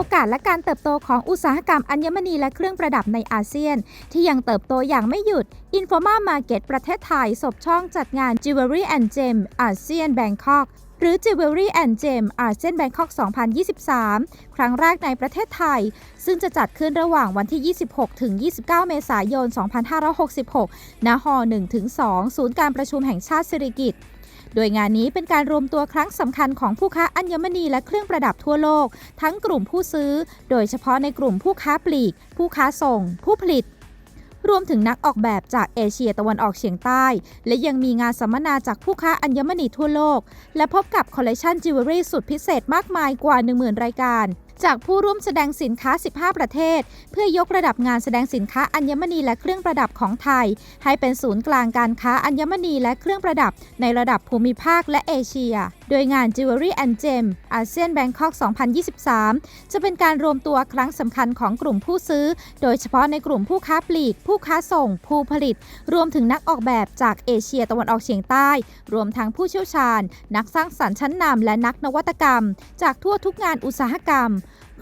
โอกาศและการเติบโตของอุตสาหกรรมอัญมณีและเครื่องประดับในอาเซียน ที่ยังเติบโตอย่างไม่หยุด Informa Market ประเทศไทยสบช่องจัดงาน Jewelry and Gem อาเซียนแบงคอกหรือ Jewelry and Gem อาเซียนแบงคอก2023 ครั้งแรกในประเทศไทย ซึ่งจะจัดขึ้นระหว่างวันที่ 26 ถึง 29 เมษายน 2566ณห1-2ศูนย์การประชุมแห่งชาติสิริกิติ์ โดยงานนี้เป็นการรวมตัวครั้งสำคัญของผู้ค้าอัญมณีและเครื่องประดับทั่วโลก ทั้งกลุ่มผู้ซื้อ โดยเฉพาะในกลุ่มผู้ค้าปลีก ผู้ค้าส่ง ผู้ผลิตรวมถึงนักออกแบบจากเอเชียตะวันออกเฉียงใต้ และยังมีงานสัมมนาจากผู้ค้าอัญมณีทั่วโลก และพบกับคอลเลคชันจิวเวลรี่สุดพิเศษมากมายกว่า 10,000 รายการ จากผู้ร่วมแสดงสินค้า 15 ประเทศ เพื่อยกระดับงานแสดงสินค้าอัญมณีและเครื่องประดับของไทย ให้เป็นศูนย์กลางการค้าอัญมณีและเครื่องประดับ ในระดับภูมิภาคและเอเชีย โดยงาน Jewelry and Gem อาเซียนแบงคอก 2023 จะเป็นการรวมตัวครั้งสำคัญของกลุ่มผู้ซื้อ โดยเฉพาะในกลุ่มผู้ค้าปลีก ผู้ค้าส่ง ผู้ผลิต รวมถึงนักออกแบบจากเอเชียตะวันออกเฉียงใต้ รวมทั้งผู้เชี่ยวชาญ นักสร้างสรรค์ชั้นนำและนักนวัตกรรม จากทั่วทุกงานอุตสาหกรรม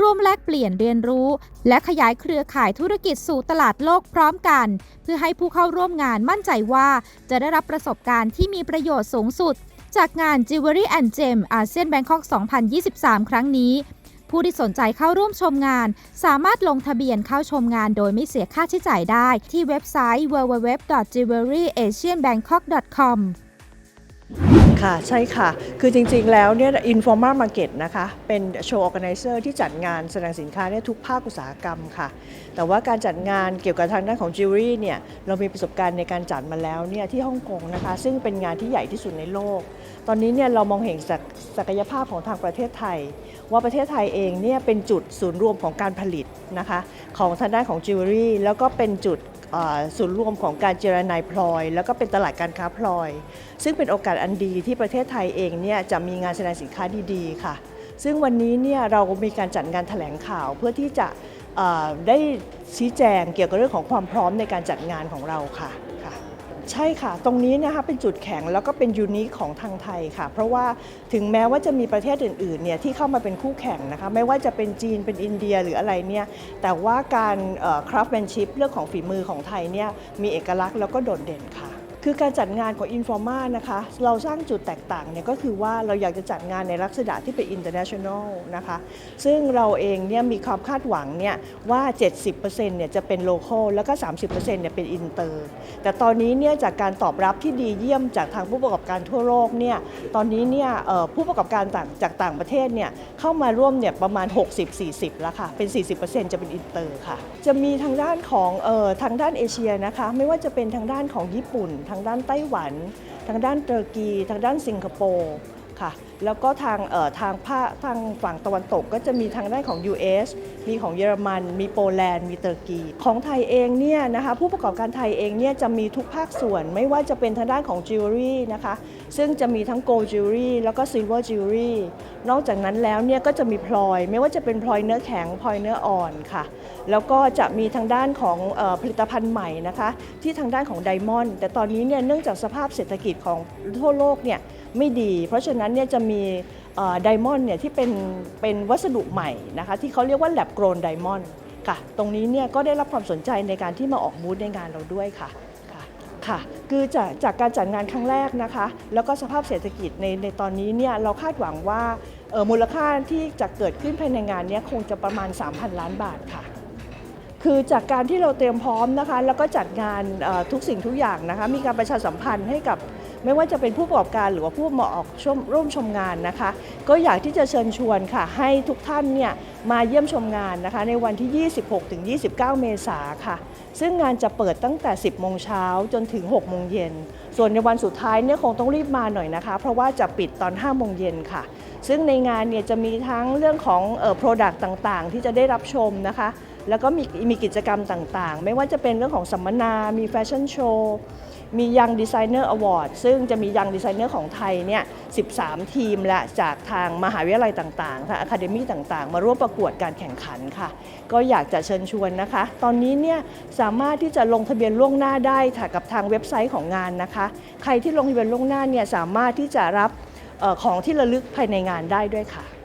ร่วมแลกเปลี่ยนเรียนรู้ และขยายเครือข่ายธุรกิจสู่ตลาดโลกพร้อมกัน เพื่อให้ผู้เข้าร่วมงานมั่นใจว่าจะได้รับประสบการณ์ที่มีประโยชน์สูงสุด จากงาน Jewelry and Gem อาเซียนแบงคอก 2023 ครั้งนี้ ผู้ที่สนใจเข้าร่วมชมงาน สามารถลงทะเบียนเข้าชมงานโดยไม่เสียค่าใช้จ่ายได้ ที่เว็บไซต์ www.jewelryasianbangkok.com ค่ะ ใช่ค่ะ คือจริงๆแล้วเนี่ย Informa Market นะคะ เป็นโชว์ organizer ที่จัดงานแสดงสินค้าเนี่ยทุกภาคอุตสาหกรรมค่ะ แต่ว่าการจัดงานเกี่ยวกับทางด้านของ Jewelry เนี่ย เรามีประสบการณ์ในการจัดมาแล้วเนี่ยที่ฮ่องกงนะคะ ซึ่งเป็นงานที่ใหญ่ที่สุดในโลก ตอนนี้เนี่ยเรามองเห็นศักศักยภาพของทางประเทศไทย ว่าประเทศไทยเองเนี่ยเป็นจุดศูนย์รวมของการผลิตนะคะของทางด้านของ Jewelry แล้วก็เป็นจุดศูนย์รวมของการเจรนายพลอย แล้วก็เป็นตลาดการค้าพลอย ซึ่งเป็นโอกาสอันดีที่ประเทศไทยเองเนี่ยจะมีงานแสดงสินค้าดีๆ ค่ะ ซึ่งวันนี้เนี่ยเรามีการจัดงานแถลงข่าวเพื่อที่จะได้ชี้แจงเกี่ยวกับเรื่องของความพร้อมในการจัดงานของเราค่ะ ใช่ค่ะ ตรงนี้นะคะเป็นจุดแข็งแล้วก็เป็นยูนิคของทางไทยค่ะ เพราะว่าถึงแม้ว่าจะมีประเทศอื่นๆเนี่ยที่เข้ามาเป็นคู่แข่งนะคะ ไม่ว่าจะเป็นจีนเป็นอินเดียหรืออะไรเนี่ยแต่ว่าการคราฟแมนชิพเรื่องของฝีมือของไทยเนี่ยมีเอกลักษณ์แล้วก็โดดเด่นค่ะ คือการจัดงานของ Informa นะคะ เราสร้างจุดแตกต่างเนี่ยก็คือว่าเราอยากจะจัดงานในลักษณะที่เป็น international นะคะ ซึ่งเราเองเนี่ยมีความคาดหวังเนี่ยว่า 70%เนี่ยจะเป็น local แล้วก็ 30%เนี่ยเป็น inter แต่ตอนนี้เนี่ยจากการตอบรับที่ดีเยี่ยมจากทางผู้ประกอบการทั่วโลกเนี่ยตอนนี้เนี่ยผู้ประกอบการต่างจากต่างประเทศเนี่ยเข้ามาร่วมเนี่ยประมาณ 60-40 แล้วค่ะ เป็น 40%จะเป็น inter ค่ะ จะมีทางด้านของออทางด้านเอเชียนะคะ ไม่ว่าจะเป็นทางด้านของญี่ปุ่นทางางด้านไต้หวัน ทางด้านเตอร์กี ทางด้านสิงคโปร์ค่ะ แล้วก็ทางทางภาคทางฝั่งตะวันตกก็จะมีทางด้านของ US มีของเยอรมัน มีโปแลนด์ มีเตอร์กี ของไทยเองเนี่ยนะคะผู้ประกอบการไทยเองเนี่ยจะมีทุกภาคส่วน ไม่ว่าจะเป็นทางด้านของจิวเวลรี่นะคะซึ่งจะมีทั้ง gold jewelry แล้วก็ silver jewelry นอกจากนั้นแล้วเนี่ยก็จะมีพลอย ไม่ว่าจะเป็นพลอยเนื้อแข็งพลอยเนื้ออ่อนค่ะ แล้วก็จะมีทางด้านของออผลิตภัณฑ์ใหม่นะคะที่ทางด้านของไดมอนด์แต่ตอนนี้เนี่ยเนื่องจากสภาพเศรษฐกิจของทั่วโลกเนี่ยไม่ดี เพราะฉะนั้นเนี่ยจะมีไดมอนด์เนี่ยที่เป็นเป็นวัสดุใหม่นะคะที่เขาเรียกว่า lab grown diamond ค่ะตรงนี้เนี่ยก็ได้รับความสนใจในการที่มาออกบูธในงานเราด้วยค่ะค่ะคือจากจากการจัดงานครั้งแรกนะคะ แล้วก็สภาพเศรษฐกิจในในตอนนี้เนี่ยเราคาดหวังว่ามูลค่าที่จะเกิดขึ้นภายในงานนี้คงจะประมาณ 3,000 ล้านบาทค่ะ คือจากการที่เราเตรียมพร้อมนะคะ แล้วก็จัดงานทุกสิ่งทุกอย่างนะคะ มีการประชาสัมพันธ์ให้กับไม่ว่าจะเป็นผู้ประกอบการหรือว่าผู้มาออกชมร่วมชมงานนะคะ ก็อยากที่จะเชิญชวนค่ะ ให้ทุกท่านเนี่ยมาเยี่ยมชมงานนะคะ ในวันที่ 26ถึง29 เมษาค่ะ ซึ่งงานจะเปิดตั้งแต่ 10 โมงเช้าจนถึง 6 โมงเย็น ส่วนในวันสุดท้ายเนี่ยคงต้องรีบมาหน่อยนะคะ เพราะว่าจะปิดตอน 5 โมงเย็นค่ะ ซึ่งในงานเนี่ยจะมีทั้งเรื่องของเอ่อ product ต่างๆ ที่จะได้รับชมนะคะ แล้วก็มีมีกิจกรรมต่างๆ ไม่ว่าจะเป็นเรื่องของสัมมนา มีแฟชั่นโชว์ มียังดีไซเนอร์อวอร์ดซึ่งจะมียังดีไซเนอร์ของไทยเนี่ย 13 ทีมและจากทางมหาวิทยาลัยต่างๆทางอะคาเดมี่ต่างๆ มาร่วมประกวดการแข่งขันค่ะ ก็อยากจะเชิญชวนนะคะ ตอนนี้เนี่ยสามารถที่จะลงทะเบียนล่วงหน้าได้ค่ะกับทางเว็บไซต์ของงานนะคะ ใครที่ลงทะเบียนล่วงหน้าเนี่ยสามารถที่จะรับของที่ระลึกภายในงานได้ด้วยค่ะ